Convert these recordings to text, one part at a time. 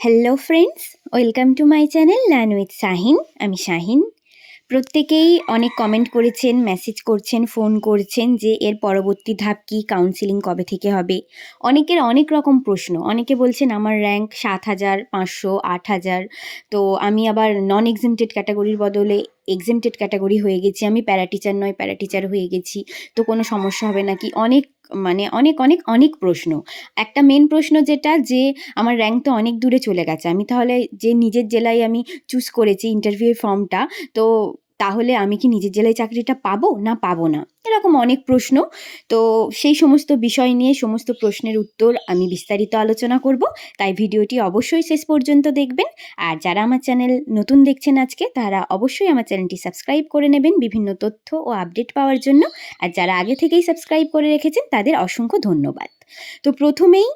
Hello friends welcome to my channel learn with Shahin আমি শাহিন প্রত্যেকেই অনেক কমেন্ট করেছেন মেসেজ করছেন ফোন করছেন যে এর পরবর্তী ধাপ কি কাউন্সিলিং কবে থেকে হবে? অনেকের অনেক রকম প্রশ্ন। অনেকে বলছেন, আমার র্যাঙ্ক সাত হাজার পাঁচশো আট হাজার। তো আমি আবার নন এক্সিমটেড ক্যাটাগরির বদলে এক্সেমটেড ক্যাটাগরি হয়ে গেছি, আমি প্যারা টিচার নয় প্যারা টিচার হয়ে গেছি, তো কোনো সমস্যা হবে নাকি? অনেক মানে অনেক অনেক অনেক প্রশ্ন। একটা মেন প্রশ্ন যেটা যে আমার র্যাঙ্ক তো অনেক দূরে চলে গেছে, আমি তাহলে যে নিজের জেলায় আমি চুজ করেছি ইন্টারভিউ ফর্মটা তো তাহলে আমি কি নিজের জেলায় চাকরিটা পাবো না পাবো না? এরকম অনেক প্রশ্ন। তো সেই সমস্ত বিষয় নিয়ে, সমস্ত প্রশ্নের উত্তর আমি বিস্তারিত আলোচনা করব। তাই ভিডিওটি অবশ্যই শেষ পর্যন্ত দেখবেন। আর যারা আমার চ্যানেল নতুন দেখছেন আজকে, তারা অবশ্যই আমার চ্যানেলটি সাবস্ক্রাইব করে নেবেন বিভিন্ন তথ্য ও আপডেট পাওয়ার জন্য। আর যারা আগে থেকেই সাবস্ক্রাইব করে রেখেছেন, তাদের অসংখ্য ধন্যবাদ। তো প্রথমেই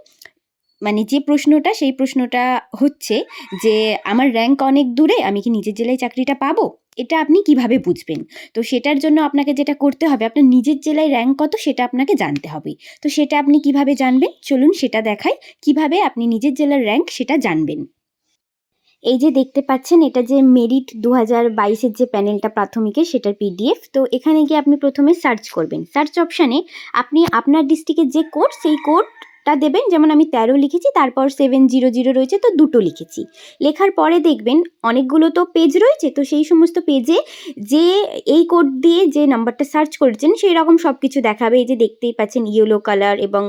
মানে যে প্রশ্নটা, সেই প্রশ্নটা হচ্ছে যে, আমার র্যাঙ্ক অনেক দূরে, আমি কি নিজের জেলায় চাকরিটা পাবো? এটা আপনি কীভাবে বুঝবেন? তো সেটার জন্য আপনাকে যেটা করতে হবে, আপনার নিজের জেলায় র্যাঙ্ক কত সেটা আপনাকে জানতে হবে। তো সেটা আপনি কীভাবে জানবেন? চলুন সেটা দেখাই, কীভাবে আপনি নিজের জেলার র্যাঙ্ক সেটা জানবেন। এই যে দেখতে পাচ্ছেন, এটা যে মেরিট দু হাজার বাইশের যে প্যানেলটা প্রাথমিকের সেটার পিডিএফ তো এখানে গিয়ে আপনি প্রথমে সার্চ করবেন। সার্চ অপশানে আপনি আপনার ডিস্ট্রিক্টের যে কোড সেই কোডটা দেবেন, যেমন আমি তেরো লিখেছি, তারপর সেভেন জিরো জিরো রয়েছে, তো দুটো লিখেছি। লেখার পরে দেখবেন অনেকগুলো তো পেজ রয়েছে, তো সেই সমস্ত পেজে যে এই কোড দিয়ে যে নাম্বারটা সার্চ করেছেন, সেই রকম সব কিছু দেখাবে। এই যে দেখতেই পাচ্ছেন ইয়েলো কালার এবং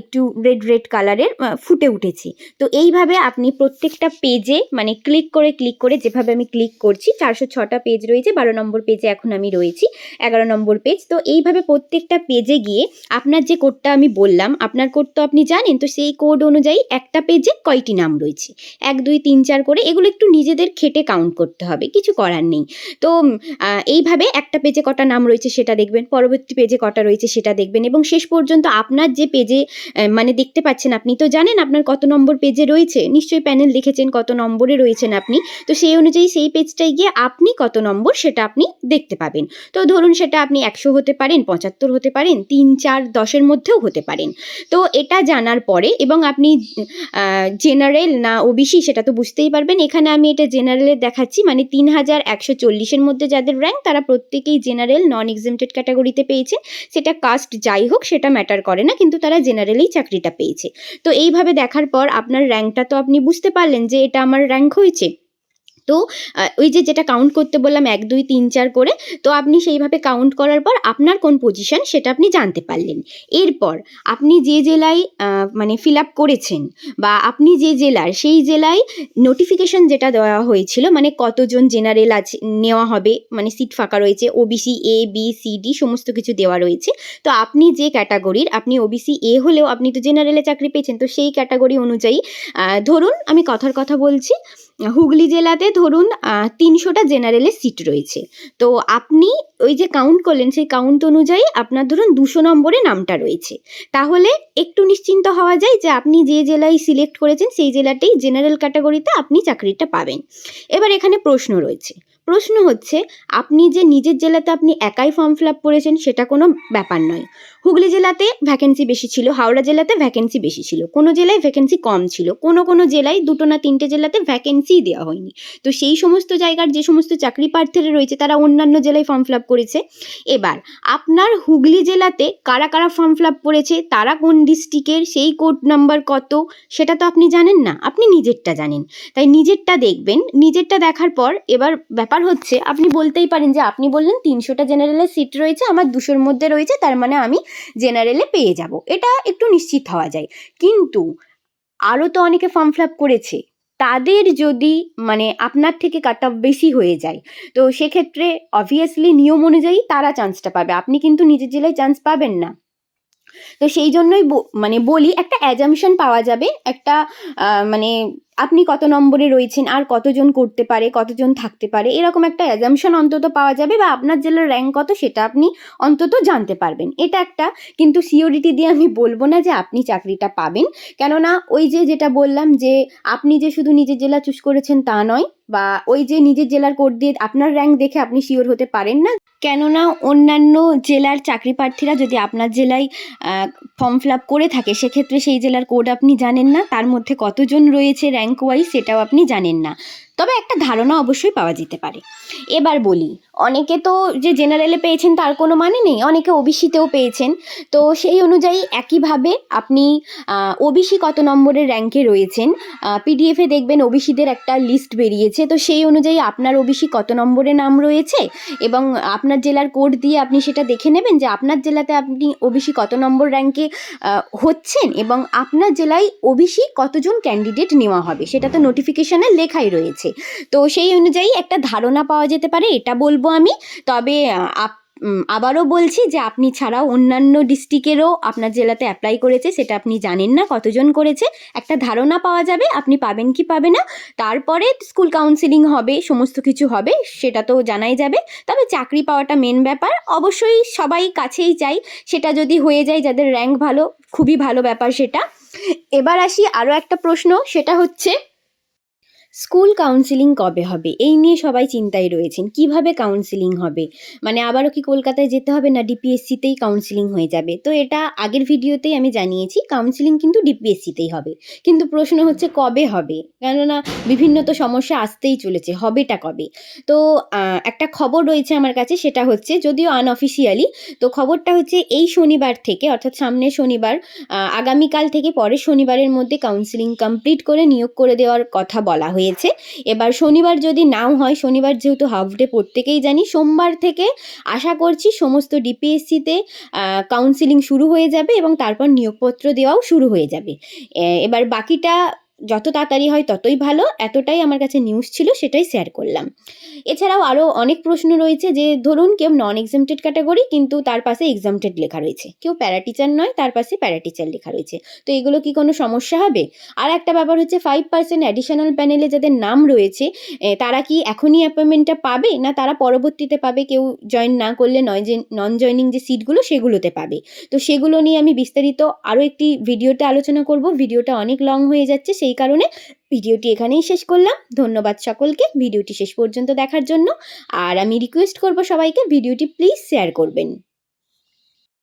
একটু রেড রেড কালারের ফুটে উঠেছে। তো এইভাবে আপনি প্রত্যেকটা পেজে মানে ক্লিক করে ক্লিক করে যেভাবে আমি ক্লিক করছি, চারশো ছটা পেজ রয়েছে, বারো নম্বর পেজে এখন আমি রয়েছি, এগারো নম্বর পেজ তো এইভাবে প্রত্যেকটা পেজে গিয়ে আপনার যে কোডটা আমি বললাম, আপনার কোড তো আপনি জানেন, তো সেই কোড অনুযায়ী একটা পেজে কয়টি নাম রয়েছে? এক, দুই, তিন, চার করে এগুলো একটু নিজেদের খেটে কাউন্ট করতে হবে, কিছু করার নেই। তো এইভাবে একটা পেজে কটা নাম রয়েছে সেটা দেখবেন, পরবর্তী পেজে কটা রয়েছে সেটা দেখবেন এবং শেষ পর্যন্ত আপনার যে পেজে মানে দেখতে পাচ্ছেন আপনি, তো জানেন আপনার কত নম্বর পেজে রয়েছে? নিশ্চয়ই প্যানেল লিখেছেন কত নম্বরে রয়েছেন আপনি, তো সেই অনুযায়ী সেই পেজটায় গিয়ে আপনি কত নম্বর সেটা আপনি দেখতে পাবেন। তো ধরুন সেটা আপনি একশো হতে পারেন, পঁচাত্তর হতে পারেন, তিন, চার, দশের মধ্যেও হতে পারেন। তো এটা জানার পরে এবং আপনি জেনারেল না ওবিসি সেটা তো বুঝতেই পারবেন। এখানে আমি এটা জেনারেলে দেখাচ্ছি মানে তিন হাজার একশো চল্লিশের মধ্যে যাদের র্যাঙ্ক তারা প্রত্যেকেই জেনারেল নন এক্সেমটেড ক্যাটাগরিতে পেয়েছে। সেটা কাস্ট যাই হোক, সেটা ম্যাটার করে না, কিন্তু তারা জেনারেলেই চাকরিটা পেয়েছে। তো এইভাবে দেখার পর আপনার র্যাঙ্কটা তো আপনি বুঝতে পারলেন যে এটা আমার র্যাঙ্ক হয়েছে। তো ওই যে যেটা কাউন্ট করতে বললাম এক, দুই, তিন, চার করে, তো আপনি সেইভাবে কাউন্ট করার পর আপনার কোন পজিশন সেটা আপনি জানতে পারলেন। এরপর আপনি যে জেলায় মানে ফিল আপ করেছেন বা আপনি যে জেলার সেই জেলায় নোটিফিকেশন যেটা দেওয়া হয়েছিল মানে কতজন জেনারেল আছে নেওয়া হবে মানে সিট ফাঁকা রয়েছে OBC A B C D সমস্ত কিছু দেওয়া রয়েছে, তো আপনি যে ক্যাটাগরির আপনি ওবিসি এ হলেও আপনি তো জেনারেলে চাকরি পেয়েছেন, তো সেই ক্যাটাগরি অনুযায়ী ধরুন আমি কথার কথা বলছি হুগলি জেলাতে ধরুন তিনশোটা জেনারেলের সিট রয়েছে। তো আপনি ওই যে কাউন্ট করলেন, সেই কাউন্ট অনুযায়ী আপনার ধরুন দুশো নম্বরে নামটা রয়েছে। তাহলে একটু নিশ্চিন্ত হওয়া যায় যে আপনি যে জেলায় সিলেক্ট করেছেন, সেই জেলাতেই জেনারেল ক্যাটাগরিতে আপনি চাকরিটা পাবেন। এবার এখানে প্রশ্ন রয়েছে। প্রশ্ন হচ্ছে, আপনি যে নিজের জেলাতে আপনি একাই ফর্ম ফিল আপ করেছেন, সেটা কোনো ব্যাপার নয়। হুগলি জেলাতে ভ্যাকেন্সি বেশি ছিল, হাওড়া জেলাতে ভ্যাকেন্সি বেশি ছিল। কোনো জেলায় ভ্যাকেন্সি কম ছিল, কোনো কোনো জেলায় দুটো না তিনটে জেলাতে ভ্যাকেন্সিই দেওয়া হয়নি। তো সেই সমস্ত জায়গার যে সমস্ত চাকরি প্রার্থীরা রয়েছে, তারা অন্যান্য জেলায় ফর্ম ফিল আপ করেছে। এবার, আপনার হুগলি জেলাতে কারা কারা ফর্ম ফিল আপ করেছে, তারা কোন ডিস্ট্রিক্টের সেই কোড নাম্বার কত, সেটা তো আপনি জানেন না, আপনি নিজেরটা জানেন। তাই নিজেরটা দেখবেন, নিজেরটা দেখার পর এবার ব্যাপার হচ্ছে, আপনি বলতেই পারেন যে আপনি বললেন তিনশোটা জেনারেলের সিট রয়েছে, আমার দুশোর মধ্যে রয়েছে, তার মানে আমি জেনারেলে পেয়ে যাব। এটা একটু নিশ্চিত হওয়া যায়। কিন্তু আরও তো অনেকে ফর্ম ফিল করেছে। তাদের যদি মানে আপনার থেকে কাট অফ বেশি হয়ে যায়, তো সেক্ষেত্রে অবভিয়াসলি নিয়ম অনুযায়ী তারা চান্সটা পাবে। আপনি কিন্তু নিজের জেলায় চান্স পাবেন না। তো সেই জন্যই মানে বলি একটা অ্যাজামশন পাওয়া যাবে। একটা মানে আপনি কত নম্বরে রয়েছেন, আর কতজন করতে পারে, কতজন থাকতে পারে, এরকম একটা অ্যাজামশন অন্তত পাওয়া যাবে বা আপনার জেলার র্যাঙ্ক কত সেটা আপনি অন্তত জানতে পারবেন। এটা একটা কিন্তু সিওরিটি দিয়ে আমি বলব না যে আপনি চাকরিটা পাবেন। কেননা ওই যে যেটা বললাম যে আপনি যে শুধু নিজের জেলা চুজ করেছেন তা নয়, বা ওই যে নিজের জেলার কোড দিয়ে আপনার র্যাঙ্ক দেখে আপনি শিওর হতে পারেন না। কেননা অন্যান্য জেলার চাকরি প্রার্থীরা যদি আপনার জেলায় ফর্ম ফিল আপ করে থাকে, সেক্ষেত্রে সেই জেলার কোড আপনি জানেন না, তার মধ্যে কতজন রয়েছে র্যাঙ্ক র্যাঙ্ক ওয়াইজ সেটাও আপনি জানেন না। তবে একটা ধারণা অবশ্যই পাওয়া যেতে পারে। এবার বলি, অনেকে তো যে জেনারেলে পেয়েছেন তার কোনো মানে নেই, অনেকে ওবিসিতেও পেয়েছেন। তো সেই অনুযায়ী একইভাবে আপনি ওবিসি কত নম্বরের র্যাঙ্কে রয়েছেন পিডিএফে দেখবেন ওবিসিদের একটা লিস্ট বেরিয়েছে। তো সেই অনুযায়ী আপনার ওবিসি কত নম্বরে নাম রয়েছে এবং আপনার জেলার কোড দিয়ে আপনি সেটা দেখে নেবেন যে আপনার জেলাতে আপনি ওবিসি কত নম্বর র্যাঙ্কে হচ্ছেন এবং আপনার জেলায় ওবিসি কতজন ক্যান্ডিডেট নেওয়া হবে। সেটা তো নোটিফিকেশনে লেখাই রয়েছে। তো সেই অনুযায়ী একটা ধারণা পাওয়া যেতে পারে, এটা বলব আমি। তবে আপ- আবারও বলছি যে আপনি ছাড়াও অন্যান্য ডিস্ট্রিক্টেরও আপনার জেলাতে অ্যাপ্লাই করেছে, সেটা আপনি জানেন না, কতজন করেছে, একটা ধারণা পাওয়া যাবে, আপনি পাবেন কি পাবে না। তারপরে স্কুল কাউন্সিলিং হবে, সমস্ত কিছু হবে, সেটা তো জানাই যাবে। তবে চাকরি পাওয়াটা মেন ব্যাপার, অবশ্যই সবাই কাছেই চাই, সেটা যদি হয়ে যায়, যাদের র্যাঙ্ক ভালো, খুবই ভালো ব্যাপার সেটা। এবার আসি আরও একটা প্রশ্ন, সেটা হচ্ছে স্কুল কাউন্সিলিং কবে হবে? এই নিয়ে সবাই চিন্তায় রয়েছেন। কীভাবে কাউন্সিলিং হবে? মানে আবারও কি কলকাতায় যেতে হবে না ডিপিএসসিতেই কাউন্সিলিং হয়ে যাবে? তো এটা আগের ভিডিওতেই আমি জানিয়েছি কাউন্সিলিং কিন্তু ডিপিএসসিতেই হবে। কিন্তু প্রশ্ন হচ্ছে কবে হবে? কেননা বিভিন্ন তো সমস্যা আসতেই চলেছে, হবেটা কবে? তো একটা খবর রয়েছে আমার কাছে, সেটা হচ্ছে যদিও আনঅফিসিয়ালি তো খবরটা হচ্ছে এই শনিবার থেকে, অর্থাৎ সামনের শনিবার আগামীকাল থেকে পরের শনিবারের মধ্যে কাউন্সিলিং কমপ্লিট করে নিয়োগ করে দেওয়ার কথা বলা হয়েছে। এবার শনিবার যদি নাও হয়, শনিবার যেহেতু হাফ ডে প্রত্যেকেই জানি, সোমবার থেকে আশা করছি সমস্ত ডিপিএসসিতে কাউন্সিলিং শুরু হয়ে যাবে এবং তারপর নিয়োগপত্র দেওয়াও শুরু হয়ে যাবে। এবার বাকিটা যত তাড়াতাড়ি হয় ততই ভালো। এতটাই আমার কাছে নিউজ ছিল সেটাই শেয়ার করলাম। এছাড়াও আরও অনেক প্রশ্ন রয়েছে যে, ধরুন কেউ নন এক্সামটেড ক্যাটাগরি কিন্তু তার পাশে এক্সামটেড লেখা রয়েছে। কেউ প্যারাটিচার নয়, তার পাশে প্যারাটিচার লেখা রয়েছে। তো এগুলো কি কোনো সমস্যা হবে? আর একটা ব্যাপার হচ্ছে ফাইভ পার্সেন্ট অ্যাডিশনাল প্যানেলে যাদের নাম রয়েছে তারা কি এখনই অ্যাপয়েন্টমেন্টটা পাবে? না তারা পরবর্তীতে পাবে? কেউ জয়েন না করলে নয় নন জয়নিং যে সিটগুলো সেগুলোতে পাবে। তো সেগুলো নিয়ে আমি বিস্তারিত আরও একটি ভিডিওতে আলোচনা করব। ভিডিওটা অনেক লং হয়ে যাচ্ছে সেই কারণে ভিডিওটি এখানেই শেষ করলাম। ধন্যবাদ সকলকে ভিডিওটি শেষ পর্যন্ত দেখার জন্য। আর আমি রিকোয়েস্ট করব সবাইকে ভিডিওটি প্লিজ শেয়ার করবেন।